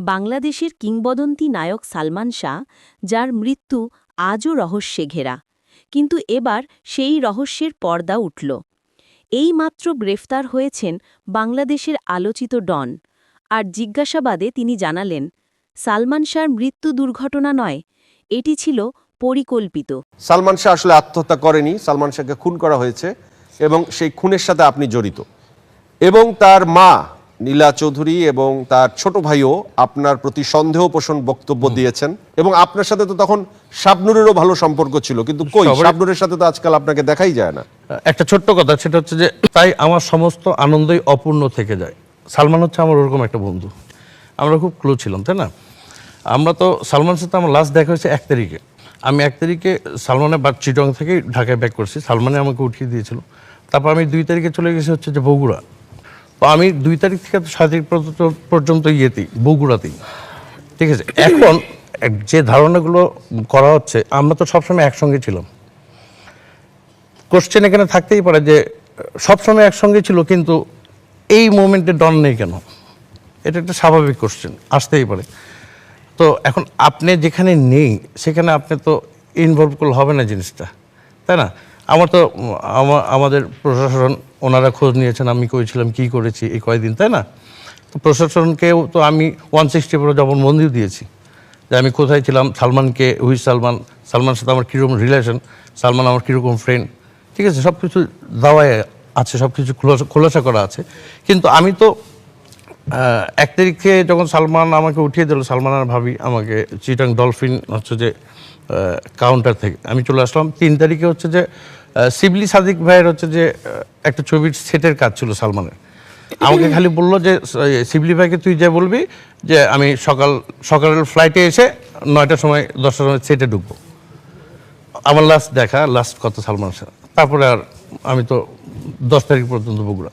বাংলাদেশের কিংবদন্তি নায়ক সালমান শাহ, যার মৃত্যু আজও রহস্যে ঘেরা। কিন্তু এবার সেই রহস্যের পর্দা উঠল। এইমাত্র গ্রেফতার হয়েছেন বাংলাদেশের আলোচিত ডন। আর জিজ্ঞাসাবাদে তিনি জানালেন, সালমান শাহর মৃত্যু দুর্ঘটনা নয়, এটি ছিল পরিকল্পিত। সালমান শাহ আসলে আত্মহত্যা করেনি। সালমান শাহকে খুন করা হয়েছে এবং সেই খুনের সাথে আপনি জড়িত। এবং তার মা নীলা চৌধুরী এবং তার ছোট ভাইও আপনার প্রতি সন্দেহ পোষণ বক্তব্য দিয়েছেন এবং আপনার সাথে তো তখন শাবনুরেরও ভালো সম্পর্ক ছিল কিন্তু কই শাবনুরের সাথে তো আজকাল আপনাকে দেখাই যায় না। একটা ছোট্ট কথা সেটা হচ্ছে যে তাই আমার সমস্ত আনন্দই অপূর্ণ থেকে যায়। সালমান হচ্ছে আমার ওরকম একটা বন্ধু। আমরা খুব ক্লোজ ছিলাম তাই না? আমরা তো সালমান সাথে আমার লাস্ট দেখা হয়েছে এক তারিখে। আমি এক তারিখে সালমানের বা চিটং থেকে ঢাকায় ব্যাক করছি। সালমানে আমাকে উঠিয়ে দিয়েছিল। তারপর আমি দুই তারিখে চলে গেছি হচ্ছে যে বগুড়া। আমি দুই তারিখ থেকে সাত তারিখ পর্যন্ত- ইয়েতেই বগুড়াতেই। ঠিক আছে? এখন যে ধারণাগুলো করা হচ্ছে আমরা তো সবসময় একসঙ্গে ছিলাম। কোশ্চেন এখানে থাকতেই পারে যে সবসময় একসঙ্গে ছিল কিন্তু এই মোমেন্টে ডন নেই কেন? এটা একটা স্বাভাবিক কোশ্চেন আসতেই পারে। তো এখন আপনি যেখানে নেই সেখানে আপনি তো ইনভলভ করলে হবে না জিনিসটা তাই না? আমার তো আমাদের প্রশাসন ওনারা খোঁজ নিয়েছেন, আমি করেছিলাম কি করেছি? এই কয়েকদিন তাই না? তো প্রশাসনকেও তো আমি ওয়ান সিক্সটি ফোর জবানবন্দিও দিয়েছি যে আমি কোথায় ছিলাম, সালমানকে হুই সালমান, সালমানের সাথে আমার কীরকম রিলেশন সালমান আমার কীরকম ফ্রেন্ড ঠিক আছে? সব কিছু দাওয়ায় আছে সব কিছু খোলাসা করা আছে। কিন্তু আমি তো এক তারিখে যখন সালমান আমাকে উঠিয়ে দিল, সালমান আর ভাবি আমাকে চিটাং ডলফিন হচ্ছে যে কাউন্টার থেকে, আমি চলে আসলাম। তিন তারিখে হচ্ছে যে শিবলি সাদিক ভাইয়ের হচ্ছে যে একটা ছবির সেটের কাজ ছিল সালমানের। আমাকে খালি বলল যে সিবলি ভাইকে তুই যে বলবি যে, আমি সকাল, সকালের ফ্লাইটে এসে নয়টার সময়, দশটার সময় সেটে ঢুকবো। আমার লাস্ট দেখা লাস্ট কত সালমান তারপরে আর আমি তো দশ তারিখ পর্যন্ত বগুড়া।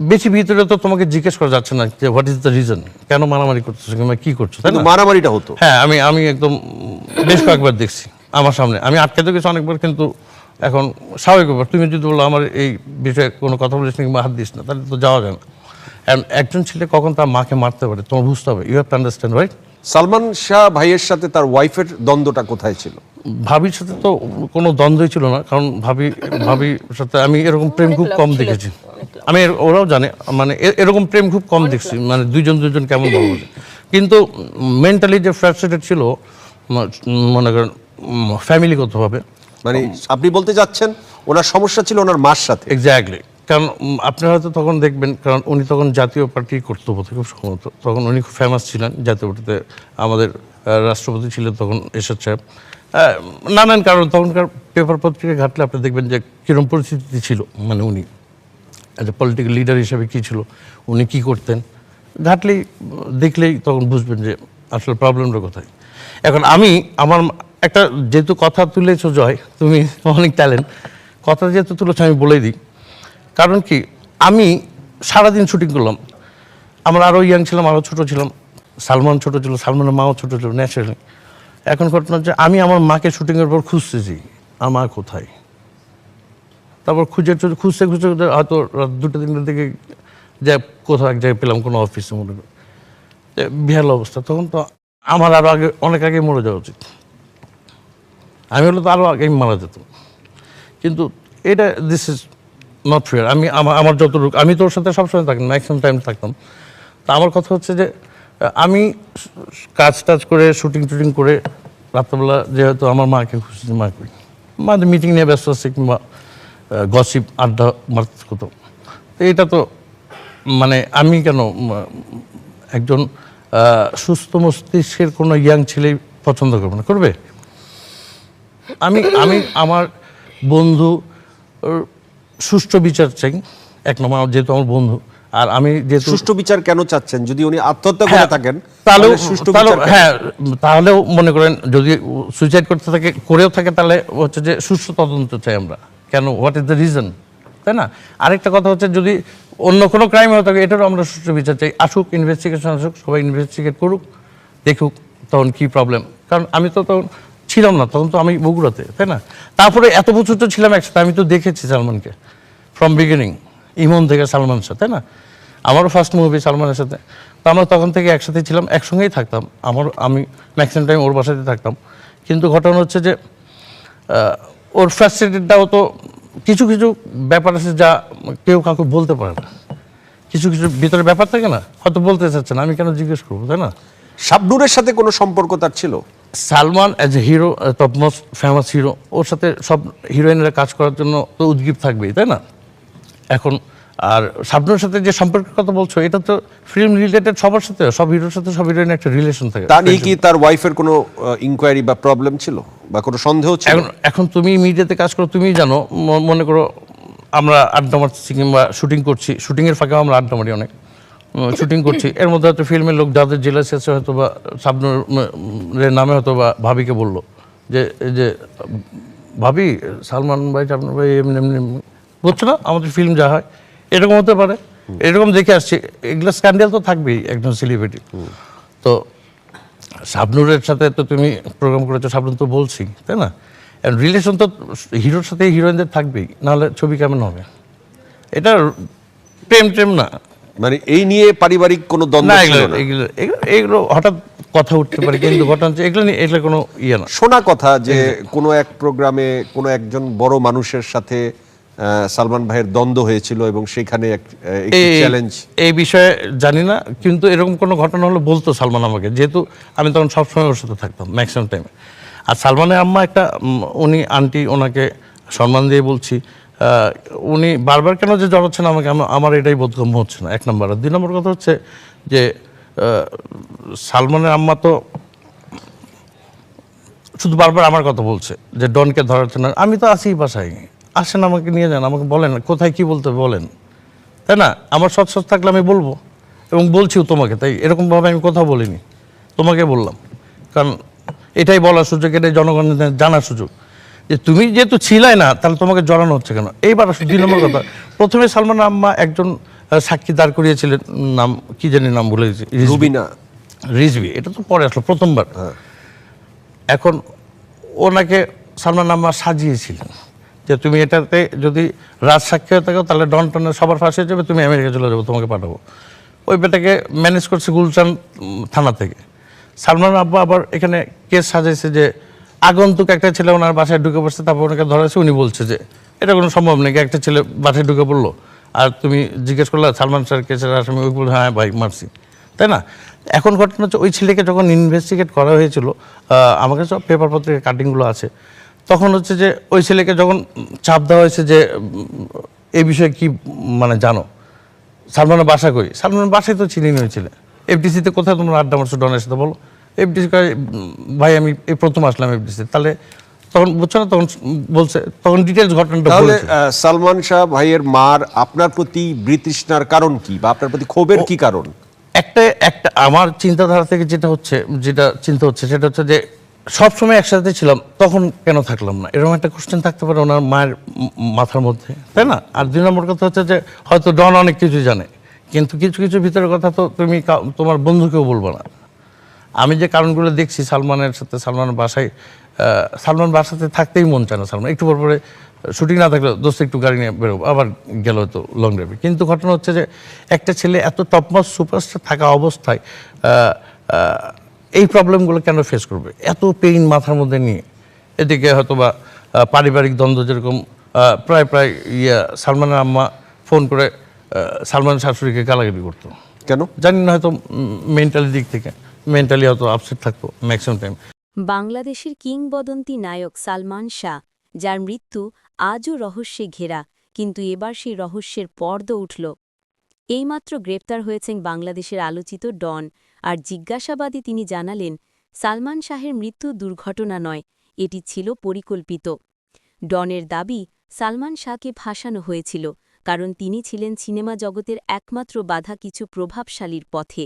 বেশি ভিতরে তো তোমাকে জিজ্ঞেস করা যাচ্ছে না যে হোয়াট ইজ দ্য রিজন কেন মারামারি করতেছো? কিংবা কি করছ? তাই না? মারামারিটা হতো। হ্যাঁ আমি আমি একদম বেশ কয়েকবার দেখছি আমার সামনে। আমি আটকাতে গেছি অনেকবার কিন্তু এখন স্বাভাবিক ব্যাপার। তুমি যদি বলো আমার এই বিষয়ে কোনো কথা বলিস না কিংবা হাত দিস না তাহলে তো যাওয়া যায় না। একজন ছেলে কখন তার মাকে মারতে পারে তোমার বুঝতে হবে। You have to understand right Salman Shah ভাইয়ের সাথে তার ওয়াইফের দ্বন্দ্বটা কোথায় ছিল? ভাবির সাথে তো কোনো দ্বন্দ্বই ছিল না কারণ ভাবি ভাবির সাথে আমি এরকম প্রেম খুব কম দেখেছি। আমি এর- ওরাও জানে মানে এ- এরকম প্রেম খুব কম দেখছি মানে দুইজন দুজন কেমন ভালোবাসে কিন্তু মেন্টালি যে ফ্রাস্ট্রেটেড ছিল মনে করেন ফ্যামিলিগতভাবে মানে আপনি বলতে যাচ্ছেন ওনার সমস্যা ছিল ওনার মার সাথে। এক্স্যাক্টলি কারণ উম, আপনি হয়তো তখন দেখবেন কারণ উনি তখন জাতীয় পার্টি করতে হতো খুব সম্ভবত। তখন উনি খুব ফেমাস ছিলেন জাতীয় পার্টিতে আমাদের রাষ্ট্রপতি ছিলেন তখন এরশাদ সাহেব। নানান কারণ তখনকার পেপার পত্রিকা ঘাটলে আপনি দেখবেন যে কীরকম পরিস্থিতি ছিল মানে উনি। অ্যাজ এ পলিটিক্যাল লিডার হিসেবে কী ছিল? উনি কী করতেন? ঘাটলেই দেখলেই তখন বুঝবেন যে আসলে প্রবলেমটা কোথায়। এখন আমি, আমার একটা যেহেতু কথা তুলেছো জয়, তুমি অনেক ট্যালেন্ট কথা যেহেতু তুলেছো আমি বলেই দিই। কারণ কি, আমি সারাদিন শুটিং করলাম। আমরা আরও ইয়াং ছিলাম আরও ছোটো ছিলাম। সালমান ছোটো ছিল, সালমানের মাও ছোটো ছিল ন্যাচারালি এখন ঘটনা হচ্ছে, আমি আমার মাকে শুটিংয়ের পর খুঁজতেছি, আমার কোথায়? তারপর খুঁজে খুঁজতে খুঁজতে হয়তো দুটো, তিনটের দিকে যে কোথাও এক জায়গায় পেলাম কোনো অফিসে মনে করি। বিহাল অবস্থা, তখন তো আমার আরও আগে, অনেক আগে মরে যাওয়া উচিত। আমি হলে তো আরও আগেই মারা যেত কিন্তু এটা দিস ইজ নট ফেয়ার আমি আমার যতটুকু, আমি তোর সাথে সবসময় থাকতাম ম্যাক্সিমাম টাইম থাকতাম। তা আমার কথা হচ্ছে যে, আমি কাজ টাজ করে শুটিং টুটিং করে, রাত্রেবেলা যেহেতু আমার মাকে খুশি মা করি মা মিটিং নিয়ে ব্যস্ত আছে, কিংবা গসিপ আড্ডা মারতে তো এটা তো মানে আমি কেন একজন সুস্থ মস্তিষ্কের কোনো ইয়াং ছেলে পছন্দ করবে না। করবে? আমি আমি আমার বন্ধু সুষ্ঠু বিচার চাই। এক নম্বর আমার যেহেতু আমার বন্ধু আর আমি যে সুষ্ঠু বিচার কেন চাচ্ছেন? যদি উনি আত্মহত্যা করে হ্যাঁ, থাকেন তাহলেও তাহলে সুষ্ঠু বিচার হ্যাঁ তাহলেও মনে করেন যদি সুইসাইড করতে থাকে করেও থাকে তাহলে হচ্ছে যে সুষ্ঠু তদন্ত চাই আমরা। কেন? হোয়াট ইজ দ্য রিজন তাই না? আরেকটা কথা হচ্ছে যদি অন্য কোনো ক্রাইম হয়ে থাকে, এটারও আমরা সুষ্ঠু বিচার চাই। আসুক ইনভেস্টিগেশন আসুক, সবাই ইনভেস্টিগেট করুক, দেখুক তখন কি প্রবলেম কারণ আমি তো তখন ছিলাম না, তখন তো আমি বগুড়াতে, তাই না? তারপরে এত বছর তো ছিলাম একসাথে আমি তো দেখেছি সালমানকে ফ্রম বিগিনিং ইমন থেকে সালমান শাহ তাই না? আমারও ফার্স্ট মুভি সালমানের সাথে। তো আমরা তখন থেকে একসাথে ছিলাম, একসঙ্গেই থাকতাম। আমার, আমি ম্যাক্সিমাম টাইম ওর বাসাতে থাকতাম। কিন্তু ঘটনা হচ্ছে যে ওর ফ্রাস্ট্রেটেডটাও তো কিছু কিছু ব্যাপার আছে যা কেউ কাউকে বলতে পারে না। কিছু কিছু ভিতরে ব্যাপার থাকে না হয়তো বলতে চাচ্ছে না আমি কেন জিজ্ঞেস করব তাই না? শাবনুরের সাথে কোনো সম্পর্ক তার ছিল? Salman as a hero top most famous hero ওর সাথে সব হিরোইনরা কাজ করার জন্য তো উদ্গীপ থাকবেই তাই না? এখন আর শাবনুর সাথে যে সম্পর্কের কথা বলছো এটা তো ফিল্ম রিলেটেড সবার সাথে সব হিরোর সাথে সব হিরোইনের একটা রিলেশন থাকে। তা নিয়ে কি তার ওয়াইফের কোনো ইনকোয়ারি বা প্রবলেম ছিল? বা কোনো সন্দেহ ছিল? এখন এখন তুমি মিডিয়াতে কাজ করো তুমি জানো মনে করো আমরা আড্ডা মারছি কিংবা শুটিং করছি শুটিংয়ের ফাঁকেও আমরা আড্ডা মারি অনেক। শুটিং করছি। এর মধ্যে হয়তো ফিল্মের লোক যাদের জেলাসি শেষে হয়তো বা সাবনুর নামে হয়তো বা ভাবিকে বলল। যে যে ভাবি সালমান ভাই সাবনুর ভাই এমনি এমনি এমনি। বুঝছ না আমাদের ফিল্ম যা হয়। এরকম হতে পারে। এরকম দেখে আসছি। এগুলো স্ক্যান্ডেল তো থাকবেই একজন সেলিব্রিটি তো শাবনুরের সাথে তো তুমি প্রোগ্রাম করেছ শাবনুর তো বলছি তাই না? রিলেশন তো হিরোর সাথে হিরোইনদের থাকবেই নাহলে ছবি কেমন হবে? এটা প্রেম টেম না। মানে এই নিয়ে পারিবারিক কোনো দ্বন্দ্ব ছিল না? এগুলো এগুলো হঠাৎ কথা উঠতে পারে কিন্তু ঘটনা হচ্ছে এগুলো নিয়ে এগুলো কোনো ইয়ে না। শোনা কথা যে কোনো এক প্রোগ্রামে কোনো একজন বড় মানুষের সাথে সালমান ভাইয়ের দ্বন্দ্ব হয়েছিল এবং সেখানে চ্যালেঞ্জ এই বিষয়ে জানি না কিন্তু এরকম কোনো ঘটনা হলে বলতো সালমান আমাকে। যেহেতু আমি তখন সবসময় ওর সাথে থাকতাম ম্যাক্সিমাম টাইমে আর সালমানের আম্মা একটা উনি আন্টি ওনাকে সম্মান দিয়ে বলছি উনি বারবার কেন যে জড়াচ্ছেন আমাকে আমার এটাই বোধগম্য হচ্ছে না। এক নম্বর। আর দুই নম্বর কথা হচ্ছে যে সালমানের আম্মা তো শুধু বারবার আমার কথা বলছে যে ডনকে ধরাচ্ছে না আমি তো আছি বাসায়। আসেন আমাকে নিয়ে যান আমাকে বলেন কোথায় কি বলতে বলেন। তাই না? আমার সৎ সৎ থাকলে আমি বলব এবং বলছিও তোমাকে তাই এরকমভাবে আমি কথা বলিনি। তোমাকে বললাম। কারণ এটাই বলার সুযোগ এটাই জনগণের জানার সুযোগ। যে তুমি যেহেতু ছিলাই না তাহলে তোমাকে জড়ানো হচ্ছে কেন? এইবার দুই নম্বর কথা। প্রথমে সালমান আম্মা একজন সাক্ষী দাঁড় করিয়েছিলেন নাম কি জানি নাম ভুলে গেছি। রুবিনা। রিজভি এটা তো পরে আসলো প্রথমবার। এখন ওনাকে সালমান আম্মা সাজিয়েছিলেন। যে তুমি এটাতে যদি রাজ সাক্ষী হয়ে থাকো তাহলে ডন টনের সবার ফাঁসি যাবে তুমি আমেরিকা চলে যাব তোমাকে পাঠাবো। ওই বেটাকে ম্যানেজ করছে গুলশান উম, থানা থেকে। সালমান আব্বা আবার এখানে কেস সাজাইছে যে আগন্তুক একটা ছেলে ওনার বাসায় ঢুকে পড়ছে তারপর ওনাকে ধরেছে উনি বলছে যে এটা কোনো সম্ভব নেই একটা ছেলে বাসায় ঢুকে পড়ল? আর তুমি জিজ্ঞেস করলে সালমান স্যার কেসের আসামি ওই বলে হ্যাঁ ভাই মারছি। তাই না? এখন ঘটনা হচ্ছে ওই ছেলেকে যখন ইনভেস্টিগেট করা হয়েছিল আমার কাছে পেপার পত্রিকার কাটিংগুলো আছে। তখন হচ্ছে যে ওই ছেলেকে যখন চাপ দেওয়া হয়েছে যে এই বিষয়ে কি মানে জানো? সালমানের বাসা করি সালমানের বাসায় তো চিনি ওই ছেলে। এফডিসিতে কোথায় তোমরা আড্ডা মারছো ডনের সাথে বলো? এফডিসি ভাই আমি এই প্রথম আসলাম এফডিসি তাহলে তখন বুঝছ না তখন বলছে তখন ডিটেলস ঘটনাটা তাহলে সালমান শাহ ভাইয়ের মার আপনার প্রতি বৃতৃষ্ণার কারণ কি? বা আপনার প্রতি ক্ষোভের কি কারণ? একটা একটা আমার চিন্তাধারা থেকে যেটা হচ্ছে যেটা চিন্তা হচ্ছে সেটা হচ্ছে যে সবসময় একসাথে ছিলাম, তখন কেন থাকলাম না? এরকম একটা কোশ্চেন থাকতে পারে ওনার মায়ের মাথার মধ্যে, তাই না? আর দুই নম্বর কথা হচ্ছে যে, হয়তো ডন অনেক কিছু জানে, কিন্তু কিছু কিছু ভিতরের কথা তো তুমি তোমার বন্ধুকেও বলব না। আমি যে কারণগুলো দেখছি সালমানের সাথে সালমানের বাসায় সালমান বাসাতে থাকতেই মন চায় না সালমান। একটু পর পরে শুটিং না থাকলে দোস্ত একটু গাড়ি নিয়ে বেরোবো, আবার গেল হয়তো লং ড্রাইভে কিন্তু ঘটনা হচ্ছে যে, একটা ছেলে এত টপমাস সুপারস্টার থাকা অবস্থায় এই প্রবলেমগুলো কেন ফেস করবে? এত পেইন মাথার মধ্যে নিয়ে। এদিকে হয়তো বা পারিবারিক দ্বন্দ্ব যেরকম প্রায় প্রায় ইয়া সালমানের আম্মা ফোন করে সালমান শাশুড়িকে গালাগালি করতো। কেন? জানি না হয়তো মেন্টালি দিক থেকে। মেন্টালি হয়তো আপসেট থাকতো ম্যাক্সিমাম টাইম বাংলাদেশের কিংবদন্তি নায়ক সালমান শাহ যার মৃত্যু আজও রহস্যে ঘেরা কিন্তু এবার সেই রহস্যের পর্দ উঠল। এইমাত্র গ্রেপ্তার হয়েছেন বাংলাদেশের আলোচিত ডন, আর জিজ্ঞাসাবাদে তিনি জানালেন, সালমান শাহের মৃত্যু দুর্ঘটনা নয়, এটি ছিল পরিকল্পিত। ডনের দাবি, সালমান শাহকে ফাঁসানো হয়েছিল, কারণ তিনি ছিলেন সিনেমা জগতের একমাত্র বাধা কিছু প্রভাবশালীর পথে।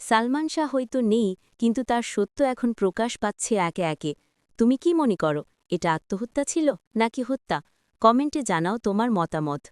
সালমান শাহ হয়তো নেই, কিন্তু তার সত্য এখন প্রকাশ পাচ্ছে একে একে। তুমি কি মনে করো, এটা আত্মহত্যা ছিল, নাকি হত্যা? কমেন্টে জানাও তোমার মতামত।